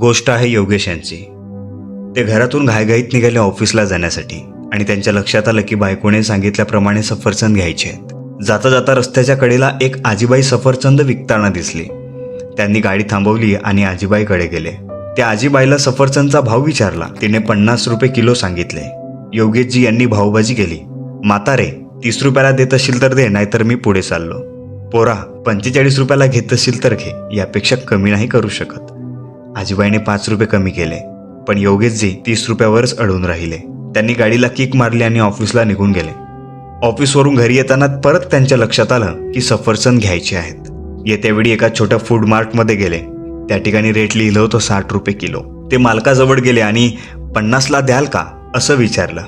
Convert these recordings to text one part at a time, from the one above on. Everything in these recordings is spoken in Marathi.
गोष्ट आहे योगेश यांची. ते घरातून घाईघाईत निघाले ऑफिसला जाण्यासाठी आणि त्यांच्या लक्षात आलं की बायकोने सांगितल्याप्रमाणे सफरचंद घ्यायचे आहेत. जाता जाता रस्त्याच्या कडेला एक आजीबाई सफरचंद विकताना दिसली. त्यांनी गाडी थांबवली आणि आजीबाईकडे गेले. त्या आजीबाईला सफरचंदचा भाव विचारला. तिने पन्नास रुपये किलो सांगितले. योगेशजी यांनी भाऊबाजी केली. म्हातारे तीस रुपयाला देत असशील तर दे नाहीतर मी पुढे चाललो. पोरा पंचेचाळीस रुपयाला घेत असशील तर घे. यापेक्षा कमी नाही करू शकत. आजीबाईने पाच रुपये कमी केले पण योगेशजी तीस रुपयावरच अडून राहिले. त्यांनी गाडीला किक मारली आणि ऑफिसला निघून गेले. ऑफिसवरून घरी येताना परत त्यांच्या लक्षात आलं की सफरचंद घ्यायचे आहेत. येत्यावेळी एका छोट्या फूड मार्टमध्ये गेले. त्या ठिकाणी रेट लिहिलं होतं साठ रुपये किलो. ते मालकाजवळ गेले आणि पन्नासला द्याल का? असं विचारलं.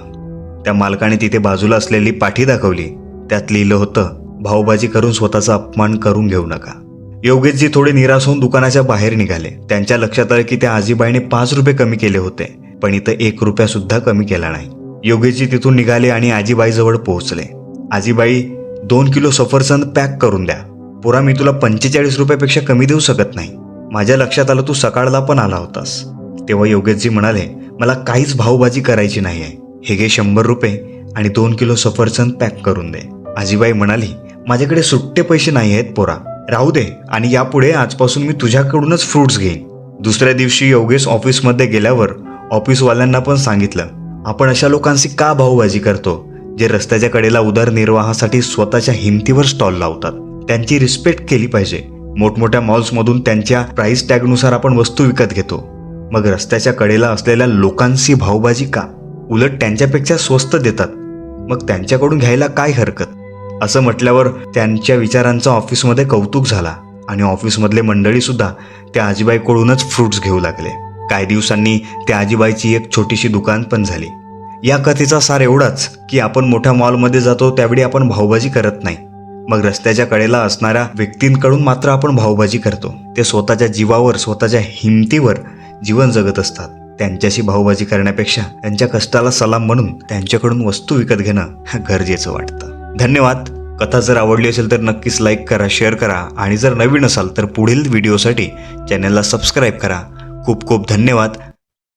त्या मालकाने तिथे बाजूला असलेली पाठी दाखवली. त्यात लिहिलं होतं भाऊबाजी करून स्वतःचा अपमान करून घेऊ नका. योगेशजी थोडे निराश होऊन दुकानाच्या बाहेर निघाले. त्यांच्या लक्षात आलं की त्या आजीबाईने पाच रुपये कमी केले होते पण इथं एक रुपया सुद्धा कमी केला नाही. योगेशजी तिथून निघाले आणि आजीबाईजवळ पोहोचले. आजीबाई दोन किलो सफरचंद पॅक करून द्या. पुरा मी तुला पंचेचाळीस रुपयापेक्षा कमी देऊ शकत नाही. माझ्या लक्षात आलं तू सकाळला पण आला होतास. तेव्हा योगेशजी म्हणाले मला काहीच भाऊबाजी करायची नाही आहे हे घे शंभर रुपये आणि दोन किलो सफरचंद पॅक करून दे. आजीबाई म्हणाली माझ्याकडे सुट्टे पैसे नाही आहेत पोरा. राहू दे आणि यापुढे आजपासून मी तुझ्याकडूनच फ्रुट्स घेईन. दुसऱ्या दिवशी योगेश ऑफिसमध्ये गेल्यावर ऑफिसवाल्यांना पण सांगितलं आपण अशा लोकांशी का भाऊबाजी करतो जे रस्त्याच्या कडेला उदरनिर्वाहासाठी स्वतःच्या हिमतीवर स्टॉल लावतात? त्यांची रिस्पेक्ट केली पाहिजे. मोठमोठ्या मॉल्समधून त्यांच्या प्राईस टॅगनुसार आपण वस्तू विकत घेतो. मग रस्त्याच्या कडेला असलेल्या लोकांशी भाऊबाजी का? उलट त्यांच्यापेक्षा स्वस्त देतात. मग त्यांच्याकडून घ्यायला काय हरकत? असं म्हटल्यावर त्यांच्या विचारांचा ऑफिसमध्ये कौतुक झाला आणि ऑफिसमधले मंडळीसुद्धा त्या आजीबाईकडूनच फ्रुट्स घेऊ लागले. काही दिवसांनी त्या आजीबाईची एक छोटीशी दुकान पण झाली. या कथेचा सार एवढाच की आपण मोठ्या मॉलमध्ये जातो त्यावेळी आपण भाऊबाजी करत नाही. मग रस्त्याच्या कडेला असणाऱ्या व्यक्तींकडून मात्र आपण भाऊबाजी करतो. ते स्वतःच्या जीवावर स्वतःच्या हिमतीवर जीवन जगत असतात. त्यांच्याशी भाऊबाजी करण्यापेक्षा त्यांच्या कष्टाला सलाम म्हणून त्यांच्याकडून वस्तू विकत घेणं गरजेचं वाटतं. धन्यवाद. कथा जर आवडली असेल तर नक्कीच लाईक करा शेअर करा आणि जर नवीन असाल तर पुढील व्हिडिओसाठी चॅनलला सबस्क्राईब करा. खूप खूप धन्यवाद.